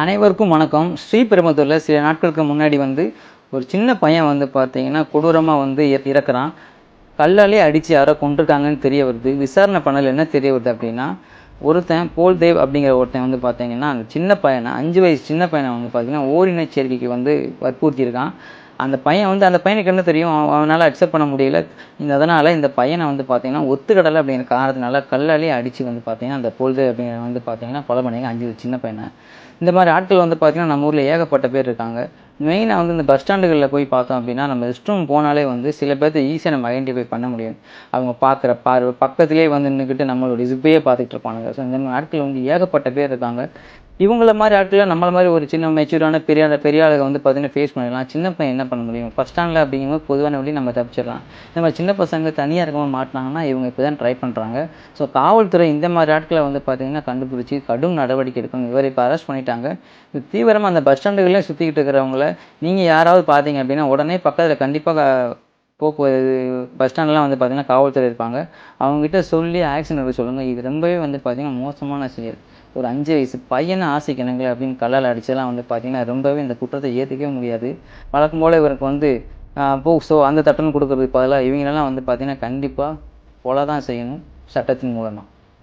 அனைவருக்கும் வணக்கம். ஸ்ரீபெரும்புதூரில் சில நாட்களுக்கு முன்னாடி வந்து ஒரு சின்ன பையன் வந்து பார்த்தீங்கன்னா கொடூரமாக வந்து இறக்குறான். கல்லாலே அடித்து யாரோ கொண்டிருக்காங்கன்னு தெரிய வருது. விசாரணை பண்ணல. என்ன தெரிய வருது அப்படின்னா ஒருத்தன் போல்தேவ் அப்படிங்கிற ஒருத்தன் வந்து பார்த்தீங்கன்னா அந்த சின்ன பையனை அஞ்சு வயசு சின்ன பையனை வந்து பார்த்தீங்கன்னா ஓரின சேர்க்கைக்கு வந்து வற்புறுத்தியிருக்கான். அந்த பையன் வந்து அந்த பையனுக்கு என்ன தெரியும்? அவனால் அக்செப்ட் பண்ண முடியல. இந்த அதனால் இந்த பையனை வந்து பார்த்தீங்கன்னா ஒத்துக்கடலை அப்படிங்கிற காரணத்தினால கல்லாலேயே அடித்து வந்து பார்த்தீங்கன்னா அந்த பொழுது அப்படிங்கிற வந்து பார்த்தீங்கன்னா கொலை பண்ணி அஞ்சு சின்ன பையனை. இந்த மாதிரி ஆட்கள் வந்து பார்த்தீங்கன்னா நம்ம ஊரில் ஏகப்பட்ட பேர் இருக்காங்க. மெயினாக வந்து இந்த பஸ் ஸ்டாண்டுகளில் போய் பார்த்தோம் அப்படின்னா நம்ம ரெஸ்ட் ரூம் போனாலே வந்து சில பேர்த்து ஈஸியாக நம்ம ஐடென்டிஃபை பண்ண முடியும். அவங்க பார்க்குற பார்வை பக்கத்துலேயே வந்து நின்றுக்கிட்டு நம்மளோட இதுப்பே பார்த்துட்டு இருப்பானுங்க. ஸோ இந்த மாதிரி ஆட்கள் வந்து ஏகப்பட்ட பேர் இருக்காங்க. இவங்கள மாதிரி ஆட்களை நம்மள மாதிரி ஒரு சின்ன மெச்சூரான பெரிய பெரிய ஆளுங்க வந்து பார்த்தீங்கன்னா ஃபேஸ் பண்ணிடலாம். சின்ன பையன் என்ன பண்ண முடியும்? ஃபஸ்ட் ஸ்டாண்டில் அப்படிங்கும்போது பொதுவான வழி நம்ம தப்பிச்சிடலாம். நம்ம சின்ன பசங்க தனியாக இருக்கவங்க மாட்டினாங்கன்னா இவங்க இப்போ தான் ட்ரை பண்ணுறாங்க ஸோ காவல்துறை இந்த மாதிரி ஆட்களை வந்து பார்த்தீங்கன்னா கண்டுபிடிச்சி கடும் நடவடிக்கை எடுக்கணும். இவரை இப்போ அரெஸ்ட் பண்ணிட்டாங்க. தீவிரமாக அந்த பஸ் ஸ்டாண்டுகளில் சுற்றிக்கிட்டு இருக்கிறவங்கள நீங்கள் யாராவது பார்த்தீங்க அப்படின்னா உடனே பக்கத்தில் கண்டிப்பாக போக்குவரத்து பஸ் ஸ்டாண்ட்லாம் வந்து பார்த்தீங்கன்னா காவல்துறை இருப்பாங்க. அவங்ககிட்ட சொல்லி ஆக்ஷன் எடுக்க சொல்லுங்கள் இது ரொம்பவே வந்து பார்த்தீங்கன்னா மோசமான செயல். ஒரு அஞ்சு வயசு பையனை ஆசைக்கணுங்களே அப்படின்னு கல்லால் அடிச்செல்லாம் வந்து பார்த்தீங்கன்னா ரொம்பவே இந்த குற்றத்தை ஏற்றுக்கவே முடியாது. வழக்கம் போல் இவருக்கு வந்து போ ஸோ அந்த தட்டன்னு கொடுக்கறதுக்கு பதிலாக இவங்களெல்லாம் வந்து பார்த்தீங்கன்னா கண்டிப்பாக கொலை தான் செய்யணும் சட்டத்தின் மூலமாக